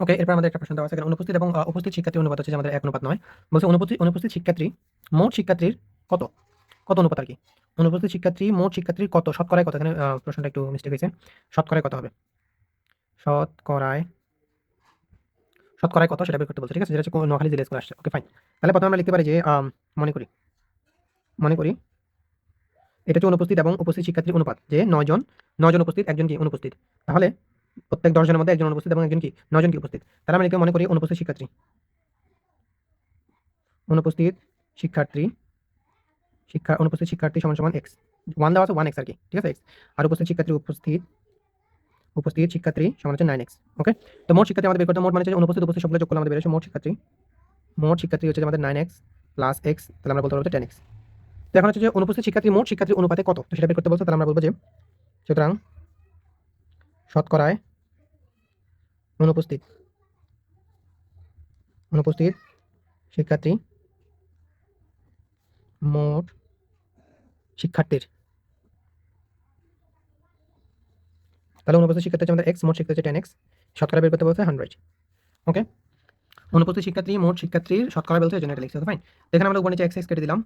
ওকে এরপর আমাদের একটা প্রশ্ন দেওয়া আছে অনুপস্থিত এবং উপস্থিত শিক্ষার্থী অনুপাত হচ্ছে আমাদের এক অনুপাত নয়। বলছে অনুপস্থিত অনুপস্থিত শিক্ষার্থী মোট শিক্ষার্থীর কত? কত অনুপাত আর কি? অনুপস্থিত শিক্ষার্থী মোট শিক্ষার্থীর কত? শতকরায় কত? এখানে প্রশ্নটা একটু মিস্টেক হয়েছে। শতকরায় কত হবে? শতকরায় শতকরায় কত? সেটা বের করতে বলছে, ঠিক আছে? যেটা হচ্ছে নোয়াখালী জেলা স্কুল আসছে। ওকে ফাইন তাহলে প্রথমে আমরা লিখতে পারি যে মনে করি মনে করি, এটা হচ্ছে অনুপস্থিত এবং উপস্থিত শিক্ষার্থীর অনুপাত যে নয় জন নয় জন উপস্থিত, একজন কি অনুপস্থিত? তাহলে প্রত্যেক দশজনের মধ্যে একজন অনুপস্থিত এবং একজন কি, নয়জন কি উপস্থিত? তাহলে আমরা লিখে মনে করি অনুপস্থিত শিক্ষার্থী। অনুপস্থিত শিক্ষার্থী, শিক্ষা, অনুপস্থিত শিক্ষার্থী সমান সমান এক্স ওয়ান দেওয়া আছে ওয়ান এক্স আর কি, ঠিক আছে? এক্স আর উপস্থিত শিক্ষার্থী উপস্থিত উপস্থিত শিক্ষার্থী সমান হচ্ছে নাইন এক্স ওকে তো মোট শিক্ষার্থী আমাদের বের করতে, মোট মানে হচ্ছে অনুপস্থিত, উপস্থিত সবগুলো যোগ করলে আমাদের বেরোচ্ছে মোট শিক্ষার্থী। মোট শিক্ষার্থী হচ্ছে আমাদের নাইন এক্স প্লাস এক্স তাহলে আমরা বলতে পারব টেন এক্স তো এখন হচ্ছে যে অনুপস্থিত শিক্ষার্থী, মোট শিক্ষার্থী অনুপাতে কত? তো সেটা বের করতে বলছে, তাহলে আমরা বলব যে, সুতরাং শতকরায় অনুপস্থিত। অনুপস্থিত শিক্ষার্থী, মোট শিক্ষার্থীর। তাহলে অনুপস্থিত শিক্ষার্থী আমাদের এক্স মোট শিক্ষার্থী টেন এক্স শতকরা বের করতে বলছে হান্ড্রেড ওকে অনুপস্থিত শিক্ষার্থী, মোট শিক্ষার্থীর শতকরা বলছে জন্য এটা ফাইন এখানে আমরা উপরে নিচে এক্স এক্স কেটে দিলাম।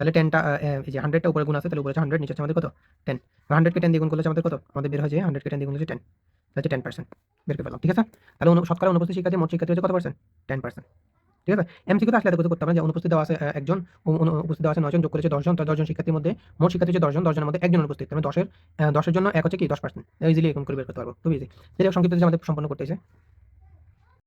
তাহলে টেনটা এই যে হান্ড্রেডটা উপরে গুণ আছে, তাহলে উপরে হান্ড্রেড নিচে আমাদের কত? টেন হান্ড্রেডকে টেন দিয়ে গুণ করলে আমাদের কত? আমাদের বের হয় যে হান্ড্রেডকে টেন দিয়ে গুণ হচ্ছে টেন হচ্ছে টেন পার্সেন্ট বের করে ঠিক আছে? তাহলে শতকরা অনুপস্থিত শিক্ষার্থী, মোট শিক্ষার্থী কত পার্সেন্ট টেন পার্সেন্ট ঠিক আছে? এমসিকিউ তো আসলে এত করতে পারেন যে অনুপস্থিত দেওয়া আছে একজন উপস্থিত দেওয়া আছে নয়জন, যোগ করেছে দশজন দশজন শিক্ষার্থীর মধ্যে, মোট শিক্ষার্থী হচ্ছে দশজন, দশজনের মধ্যে একজন অনুপস্থিত। মানে দশের দশের জন্য এক হচ্ছে কি? দশ পার্সেন্ট ইজিলি এরকম করে বের করতে পারব। খুব ইজি সেটা সংক্ষিপ্ত আমাদের সম্পন্ন করতে হয়েছে।